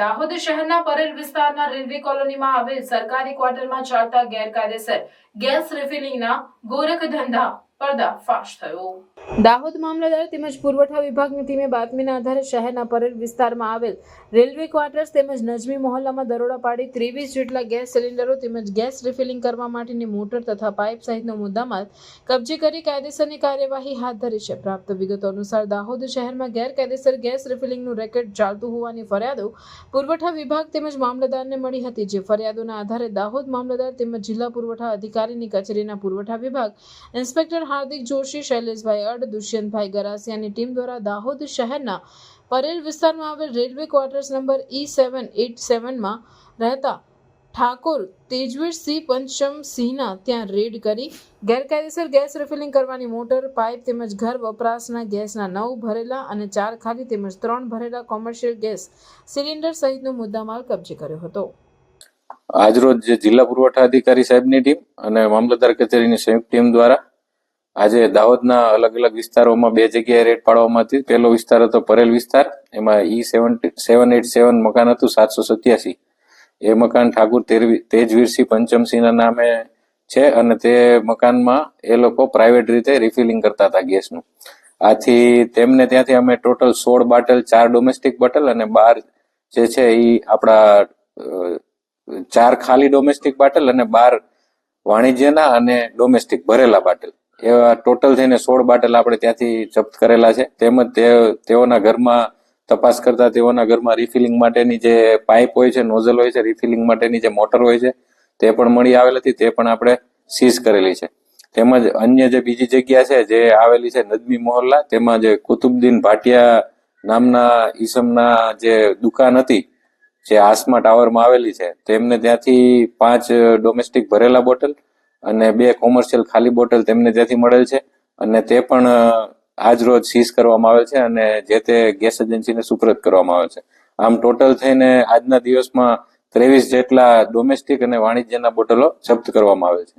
દાહોદ શહેરના પરેલ વિસ્તારના રેલવે કોલોનીમાં આવેલ સરકારી ક્વાર્ટરમાં ચાલતા ગેરકાયદેસર ગેસ રિફિલિંગના ગોરખ ધંધા પર્દાફાશ થયો. દાહોદ મામલતદાર તેમજ પુરવઠા વિભાગની ટીમે બાતમીના આધારે શહેરના પરેલ વિસ્તારમાં આવેલ રેલવે ક્વાર્ટર્સ તેમજ નજમી મોહલ્લામાં દરોડા પાડી ત્રેવીસ જેટલા ગેસ સિલિન્ડરો તેમજ ગેસ રિફિલિંગ કરવા માટેની મોટર તથા પાઇપ સહિતનો મુદ્દામાલ કબજે કરી કાયદેસરની કાર્યવાહી હાથ ધરી છે. પ્રાપ્ત વિગતો અનુસાર દાહોદ શહેરમાં ગેરકાયદેસર ગેસ રિફિલિંગનું રેકેટ ચાલતું હોવાની ફરિયાદો પુરવઠા વિભાગ તેમજ મામલતદારને મળી હતી. જે ફરિયાદોના આધારે દાહોદ મામલતદાર તેમજ જિલ્લા પુરવઠા અધિકારીની કચેરીના પુરવઠા વિભાગ ઇન્સ્પેક્ટર હાર્દિક જોશી, શૈલેષભાઈ અડ દુષ્યંતભાઈ ગરાસિયાની ટીમ દ્વારા દાહોદ શહેરના પરેલ વિસ્તારમાં આવેલ railway quarters number E seven eight સેવનમાં રહેતા ઠાકોર તેજવીરસિંહ પંચમસિંહના ત્યાં રેડ કરી ગેરકાયદેસર ગેસ રિફિલિંગ કરવાની મોટર, પાઇપ તેમજ ઘર વપરાશના ગેસના નવ ભરેલા અને ચાર ખાલી તેમજ ત્રણ ભરેલા કોમર્શિયલ ગેસ સિલિન્ડર સહિતનો મુદ્દામાલ કબજે કર્યો હતો. આજરોજ જે જિલ્લા પુરવઠા અધિકારી સાહેબની ટીમ અને મામલતદાર કચેરીની સંયુક્ત ટીમ દ્વારા આજે દાહોદના અલગ અલગ વિસ્તારોમાં બે જગ્યાએ રેડ પાડવામાં હતી. પહેલો વિસ્તાર હતો પરેલ વિસ્તાર. એમાં ઈ સેવન સેવન એટ સેવન મકાન હતું, સાતસો સત્યાસી. એ મકાન ઠાકુર તેજવીરસિંહ પંચમસિંહના નામે છે અને તે મકાનમાં એ લોકો પ્રાઇવેટ રીતે રિફિલિંગ કરતા હતા ગેસનું. આથી તેમને ત્યાંથી અમે ટોટલ સોળ બાટલ, ચાર ડોમેસ્ટિક બોટલ અને બાર જે છે એ આપણા ચાર ખાલી ડોમેસ્ટિક બાટલ અને બાર વાણિજ્યના અને ડોમેસ્ટિક ભરેલા બાટલ. એવા ટોટલ થઈને સોળ બાટલ આપણે ત્યાંથી જપ્ત કરેલા છે. તેમજ તેઓના ઘરમાં તપાસ કરતા તેઓના ઘરમાં રિફિલિંગ માટેની જે પાઇપ હોય છે, નોઝલ હોય છે, રિફિલિંગ માટેની જે મોટર હોય છે, તે પણ મળી આવેલ હતી, તે પણ આપણે સીઝ કરેલી છે. તેમજ અન્ય જે બીજી જગ્યા છે, જે આવેલી છે નદમી મોહલ્લા, તેમાં જે કુતુબદ્દીન ભાટિયા નામના ઈસમના જે દુકાન હતી, જે આસમા ટાવરમાં આવેલી છે, તેમને ત્યાંથી પાંચ ડોમેસ્ટિક ભરેલા બોટલ અને બે કોમર્શિયલ ખાલી બોટલ તેમને ત્યાંથી મળેલ છે અને તે પણ આજ રોજ સીઝ કરવામાં આવેલ છે અને જે તે ગેસ એજન્સીને સુપ્રત કરવામાં આવેલ છે. આમ ટોટલ થઈને આજના દિવસમાં ત્રેવીસ જેટલા ડોમેસ્ટિક અને વાણિજ્યના બોટલો જપ્ત કરવામાં આવેલ છે.